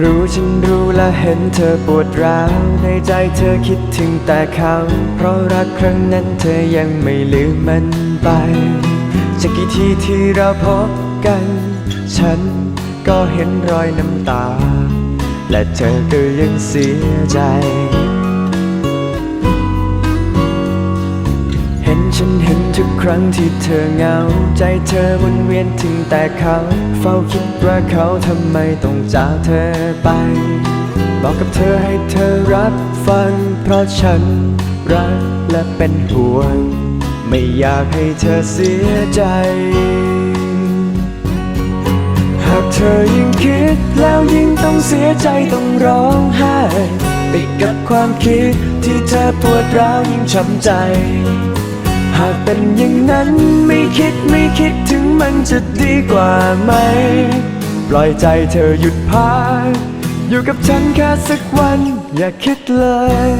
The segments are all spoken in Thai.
รู้ฉันรู้และเห็นเธอปวดร้าวในใจเธอคิดถึงแต่เขา เพราะรักครั้งนั้นเธอยังไม่ลืมมันไปจะกี่ทีที่เราพบกัน ฉันก็เห็นรอยน้ำตา และเธอก็ยังเสียใจ เห็นฉันเห็น ทุกครั้งที่เธอเหงา ใจเธอวนเวียนถึงแต่เขา เฝ้าคิดว่าเขาทำไมต้องจากเธอไป บอกกับเธอให้เธอรับฟัง เพราะฉันรักและเป็นห่วง ไม่อยากให้เธอเสียใจ หากเธอยิ่งคิดแล้วยิ่งต้องเสียใจต้องร้องไห้ติดกับความคิดที่เธอปวดร้าวยิ่งช้ำใจ หากเป็นอย่างนั้นไม่คิดไม่คิดถึงมันจะดีกว่าไหม ปล่อยใจเธอหยุดพักอยู่กับฉันแค่สักวัน อย่าคิดเลย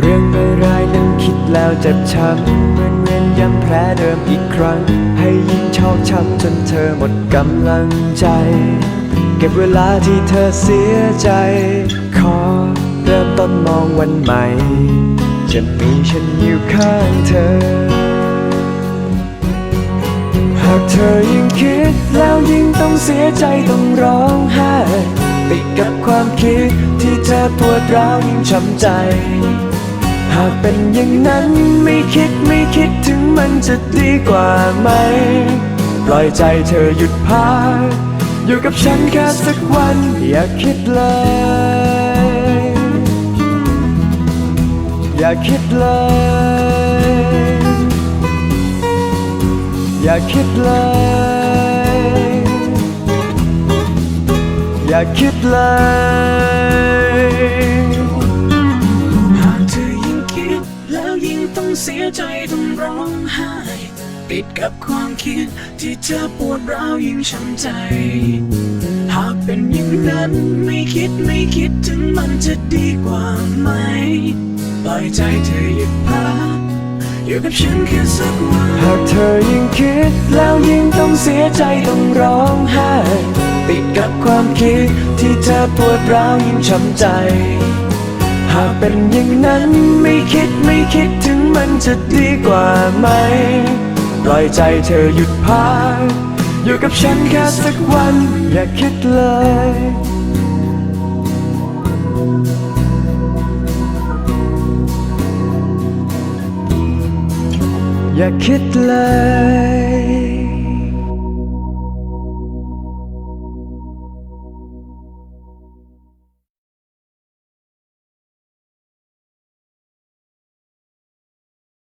เรื่องร้ายๆนั้นคิดแล้วเจ็บช้ำเหมือนเวียนย้ำแผลเดิมอีกครั้ง ให้ยิ่งชอกช้ำจนเธอหมดกำลังใจ ก็บเวลาที่เธอเสียใจ ขอเริ่มต้นมองวันใหม่ จะมีฉันอยู่ข้างเธอ หากเธอยิ่งคิดแล้วยิ่งต้องเสียใจต้องร้องไห้ติดกับความคิดที่เธอปวดร้าวยิ่งช้ำใจ หากเป็นอย่างนั้นไม่คิดไม่คิดถึงมันจะดีกว่าไหม ปล่อยใจเธอหยุดพัก อยู่กับฉันแค่สักวัน อย่าคิดเลย อย่าคิดเลย อย่าคิดเลย อย่าคิดเลยหากเธอยิ่งคิดแล้วยิ่งต้องเสียใจต้องร้องไห้ ติดกับความคิดที่เธอปวดร้าวยิ่งช้ำใจ หากเป็นอย่างนั้นไม่คิดไม่คิดถึงมันจะดีกว่าไหม ปล่อยใจเธอหยุดพักอยู่กับฉันแค่สักวันหากเธอยิ่งคิดแล้วยิ่งต้องเสียใจต้องร้องไห้ติดกับความคิดที่เธอปวดร้าวยิ่งช้ำใจ หากเป็นอย่างนั้นไม่คิดไม่คิดถึงมันจะดีกว่าไหม ปล่อยใจเธอหยุดพักอยู่กับฉันแค่สักวัน อย่าคิดเลย อย่าคิดเลย